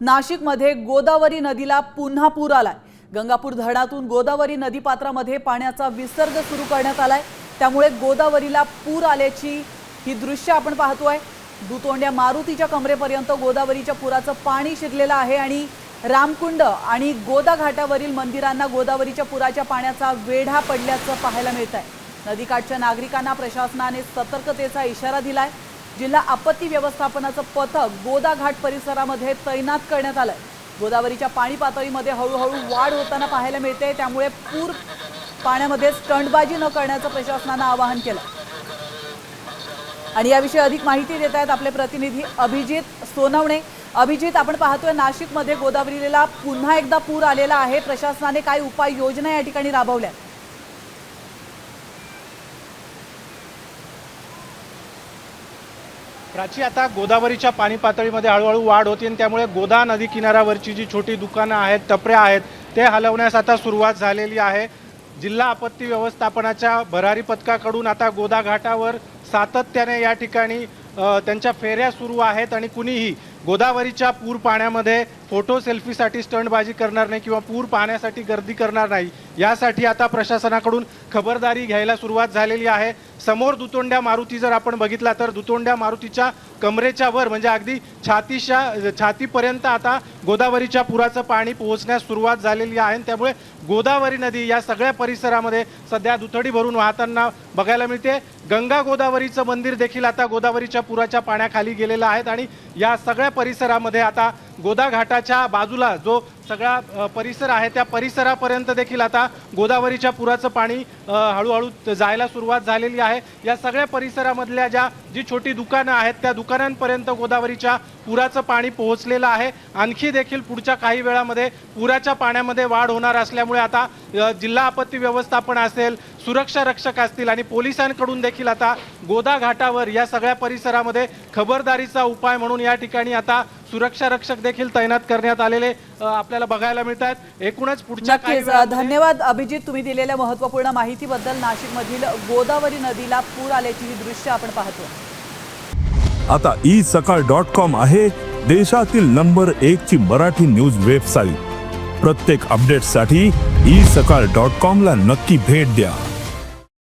नाशिकमध्ये गोदावरी नदीला पुन्हा पूर आलाय. गंगापूर धरणातून गोदावरी नदीपात्रामध्ये पाण्याचा विसर्ग सुरू करण्यात आलाय. त्यामुळे गोदावरीला पूर आल्याची ही दृश्य आपण पाहतोय दुतोंड्या मारुतीच्या कमरेपर्यंत गोदावरीच्या पुराचं पाणी शिरलेलं आहे आणि रामकुंड आणि गोदा घाटावरील मंदिरांना गोदावरीच्या पुराच्या पाण्याचा वेढा पडल्याचं पाहायला मिळत आहे नदीकाठच्या नागरिकांना प्रशासनाने सतर्कतेचा इशारा दिलाय. जिल्हा आपत्ती व्यवस्थापनाचं पथक गोदाघाट परिसरामध्ये तैनात करण्यात आलं गोदावरीच्या पाणी पातळीमध्ये हळूहळू वाढ होताना पाहायला मिळते त्यामुळे पूर पाण्यामध्ये स्टंटबाजी न करण्याचं प्रशासनानं आवाहन केलं. आणि याविषयी अधिक माहिती देत आहेत आपले प्रतिनिधी अभिजित सोनवणे. अभिजित आपण पाहतोय नाशिकमध्ये गोदावरीला पुन्हा एकदा पूर आलेला आहे. प्रशासनाने काय उपाययोजना या ठिकाणी राबवल्या प्राची आता गोदावरीच्या पाणी पातळीमध्ये हळूहळू वाढ होती आणि त्यामुळे गोदा नदी किनाऱ्यावरची जी छोटी दुकानं आहेत टपऱ्या आहेत ते हलवण्यास आता सुरुवात झालेली आहे. जिल्हा आपत्ती व्यवस्थापनाच्या भरारी पथकाकडून आता गोदा घाटावर सातत्याने या ठिकाणी त्यांच्या फेऱ्या सुरू आहेत आणि कुणीही गोदावरीच्या पूर पाण्यामध्ये फोटो सेल्फीसाठी स्टंटबाजी करणार नाही किंवा पूर पाहण्यासाठी गर्दी करणार नाही यासाठी आता प्रशासनाकडून खबरदारी घ्यायला सुरुवात झालेली आहे. समोर दुतोंड्या मारुती जर आपण बघितला तर दुतोंड्या मारुतीच्या कमरेच्या वर म्हणजे अगदी छातीच्या छातीपर्यंत आता गोदावरीच्या पुराचं पाणी पोहोचण्यास सुरुवात झालेली आहे. आणि त्यामुळे गोदावरी नदी या सगळ्या परिसरामध्ये सध्या दुथडी भरून वाहताना बघायला मिळते. गंगा गोदावरीचं मंदिर देखील आता गोदावरीच्या पुराच्या पाण्याखाली गेलेलं आहे आणि या सगळ्या परिसरामध्ये आता गोदा घाटाच्या बाजूला जो सगळा परिसर आहे त्या परिसरापर्यंत देखील आता गोदावरीच्या पुराचं पाणी हळूहळू जायला सुरुवात झालेली आहे. या सगळ्या परिसरामधल्या ज्या जी छोटी दुकानं आहेत त्या दुकानांपर्यंत गोदावरीच्या पुराचं पाणी पोहोचलेलं आहे. आणखी देखील पुढच्या काही वेळामध्ये पुराच्या पाण्यामध्ये वाढ होणार असल्यामुळे आता जिल्हा आपत्ती व्यवस्थापन असेल सुरक्षा रक्षक असतील आणि पोलिसांकडून देखील आता गोदा घाटावर या सगळ्या परिसरामध्ये खबरदारीचा उपाय म्हणून या ठिकाणी आता सुरक्षा रक्षक देखील तैनात करण्यात आलेले आपल्याला बघायला मिळत आहेत एकूणच पुढच्या धन्यवाद अभिजित तुम्ही दिलेल्या महत्त्वपूर्ण माहितीबद्दल नाशिकमधील गोदावरी नदीला पूर आल्याची ही दृश्य आपण पाहतोय आता ई सकाळ डॉट कॉम आहे देशातील नंबर एक ची मराठी न्यूज वेबसाईट. प्रत्येक अपडेटसाठी ई सकाळ डॉट कॉम ला नक्की भेट द्या.